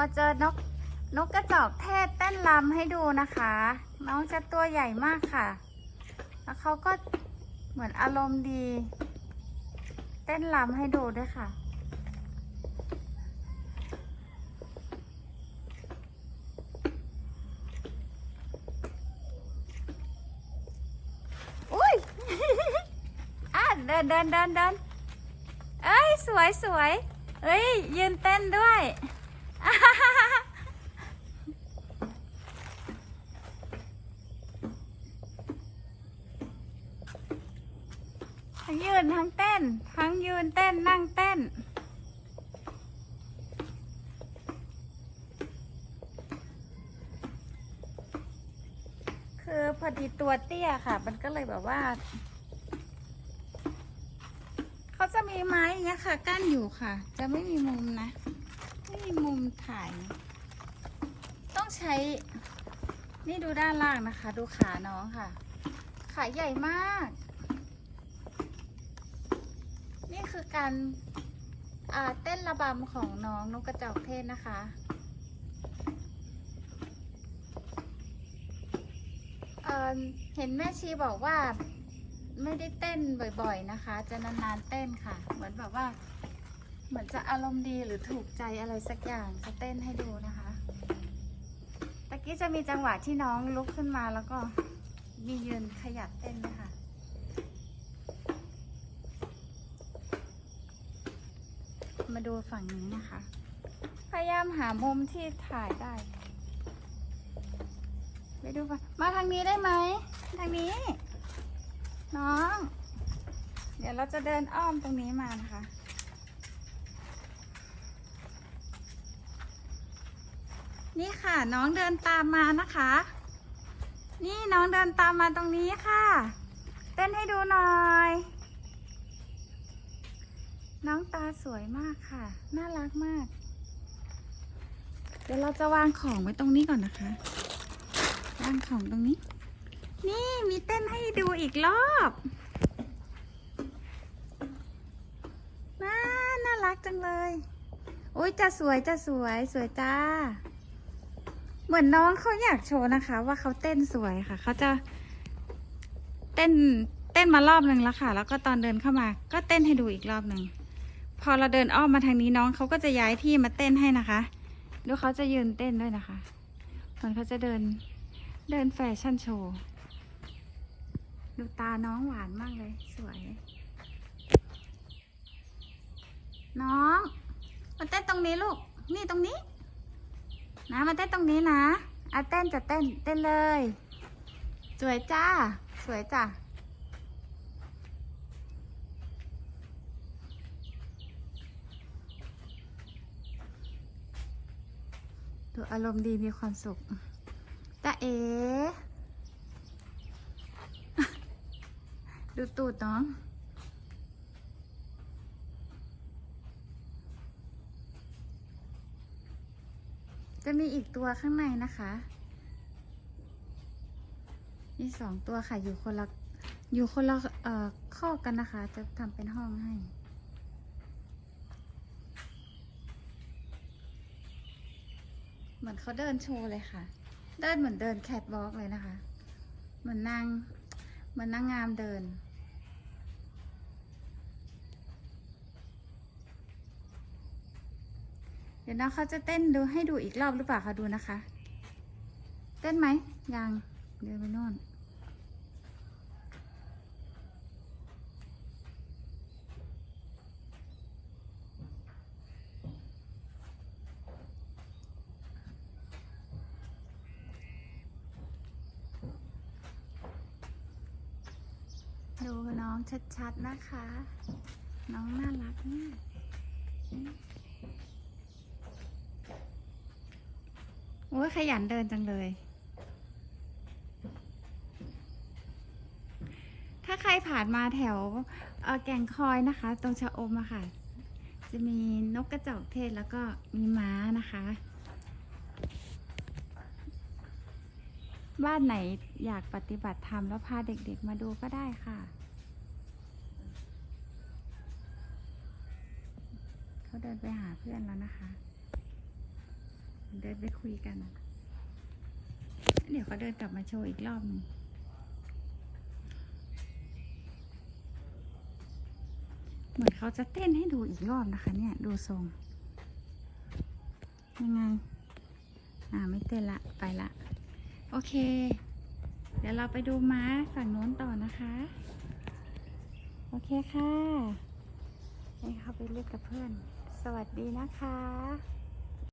มาเจอนกนกกระจอกเทศเต้นรำให้ดูนะคะ น้องจะตัวใหญ่มากค่ะ แล้วเขาก็เหมือนอารมณ์ดี เต้นรำให้ดูด้วยค่ะ อุ้ย อะเดินเดินเดินเดินเอ้ย สวยสวยเอ้ย ยืนเต้นด้วย ทั้งยืนทั้งเต้น ทั้งยืนเต้นนั่งเต้น คือพอดีตัวเตี้ยค่ะ มันก็เลยแบบว่า เขาจะมีไม้อย่างเงี้ยค่ะ กั้นอยู่ค่ะ จะไม่มีมุมนะ ม่มีมุมถ่าย ต้องใช้ นี่ดูด้านล่างนะคะ ดูขาน้องค่ะ ขาใหญ่มาก นี่คือการเต้นระบำของน้องนกกระจอกเทศนะคะเเห็นแม่ชีบอกว่าไม่ได้เต้นบ่อยๆนะคะ จะนานๆเต้นค่ะ เหมือนแบบว่า เหมือนจะอารมณ์ดีหรือถูกใจอะไรสักอย่างจะเต้นให้ดูนะคะ ตะกี้จะมีจังหวะที่น้องลุกขึ้นมาแล้วก็มียืนขยับเต้นด้วยค่ะมาดูฝั่งนี้นะคะ พยายามหามุมที่ถ่ายได้ ไปดูก่อนมาทางนี้ได้ไหม ทางนี้ น้อง เดี๋ยวเราจะเดินอ้อมตรงนี้มานะคะ นี่ค่ะ น้องเดินตามมานะคะ นี่น้องเดินตามมาตรงนี้ค่ะ เต้นให้ดูหน่อย น้องตาสวยมากค่ะ น่ารักมาก เดี๋ยวเราจะวางของไว้ตรงนี้ก่อนนะคะ วางของตรงนี้ นี่มีเต้นให้ดูอีกรอบน่าน่ารักจังเลย อุ้ยจะสวยจะสวยสวยจ้า เหมือนน้องเขาอยากโชว์นะคะ ว่าเขาเต้นสวยค่ะ เขาจะเต้นเต้นมารอบหนึ่งแล้วค่ะ แล้วก็ตอนเดินเข้ามา ก็เต้นให้ดูอีกรอบหนึ่ง พอเราเดินอ้อมมาทางนี้น้องเขาก็จะย้ายที่มาเต้นให้นะคะ ดูเขาจะยืนเต้นด้วยนะคะเหมือนเขาจะเดินเดินแฟชั่นโชว์ ดูตาน้องหวานมากเลย สวย น้องมาเต้นตรงนี้ลูก นี่ตรงนี้ นะมาเต้นตรงนี้นะอะเต้นจะเต้นเต้นเลย สวยจ้า สวยจ้าดูอารมณ์ดีมีความสุขตาเอ ดูตูดน้อง จะมีอีกตัวข้างในนะคะ มีสองตัวค่ะ อยู่คนละ อยู่คนละเอ่อข้อกกันนะคะ จะทำเป็นห้องให้เหมือนเขาเดินโชว์เลยค่ะ เดินเหมือนเดินแคทวอล์กเลยนะคะ เหมือนนาง เหมือนนางงามเดิน ดี๋ยวน้องเขาจะเต้นดูให้ดูอีกรอบหรือเปล่าคะดูนะคะ เต้นไหมยังเดินไปโน่นดูน้องชัดๆนะคะ น้องน่ารักมาก โอ้ยขยันเดินจังเลย ถ้าใครผ่านมาแถวแก่งคอยนะคะ ตรงชะอมอะค่ะ จะมีนกกระจอกเทศแล้วก็มีม้านะคะ บ้านไหนอยากปฏิบัติธรรมแล้วพาเด็กๆมาดูก็ได้ค่ะ เขาเดินไปหาเพื่อนแล้วนะคะ เดินไปคุยกัน เดี๋ยวเขาเดินกลับมาโชว์อีกรอบหนึงเหมือนเขาจะเต้นให้ดูอีกรอบนะคะ เนี่ย ดูทรง ยังไง อ่า ไม่เต้นละ ไปละ โอเค เดี๋ยวเราไปดูม้าฝั่งโน้นต่อนะคะ โอเคค่ะให้เขาไปเล่นกับเพื่อน สวัสดีนะคะ